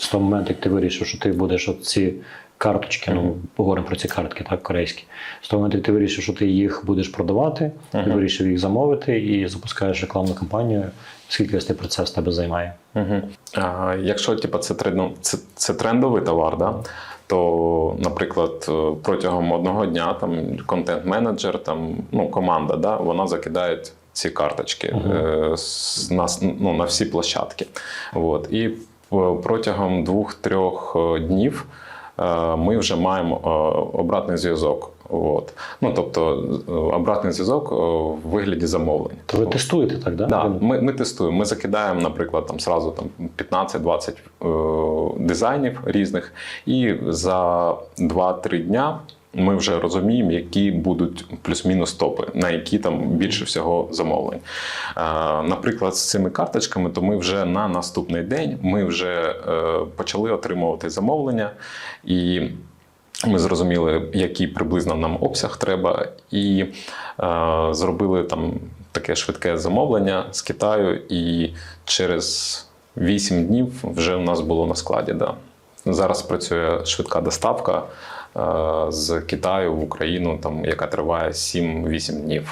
з того моменту, як ти вирішив, що ти будеш от ці карточки, ну поговоримо про ці картки, так, корейські. З того моменту, як ти вирішив, що ти їх будеш продавати, ти вирішив їх замовити і запускаєш рекламну кампанію. Скільки цей процес тебе займає? Угу. А, якщо типу, це, трен- це, це трендовий товар, да? то, наприклад, е, протягом одного дня там контент-менеджер, там, ну, команда, да, вона закидає ці карточки Мгм. е, с- на, ну, на всі площадки. От. І протягом двох-трьох е, днів е, ми вже маємо е, обратний зв'язок. От. Ну, тобто обратний зв'язок в вигляді замовлень. То ви тестуєте так, да? Да, ми, ми тестуємо. Ми закидаємо, наприклад, там сразу там 15-20 е, дизайнів різних, і за 2-3 дня ми вже розуміємо, які будуть плюс-мінус топи, на які там більше всього замовлень. Наприклад, з цими карточками, то ми вже на наступний день ми вже е, почали отримувати замовлення і. Ми зрозуміли, який приблизно нам обсяг треба, і е, зробили там таке швидке замовлення з Китаю, і через 8 днів вже у нас було на складі. Да. Зараз працює швидка доставка е, з Китаю в Україну, там, яка триває 7-8 днів.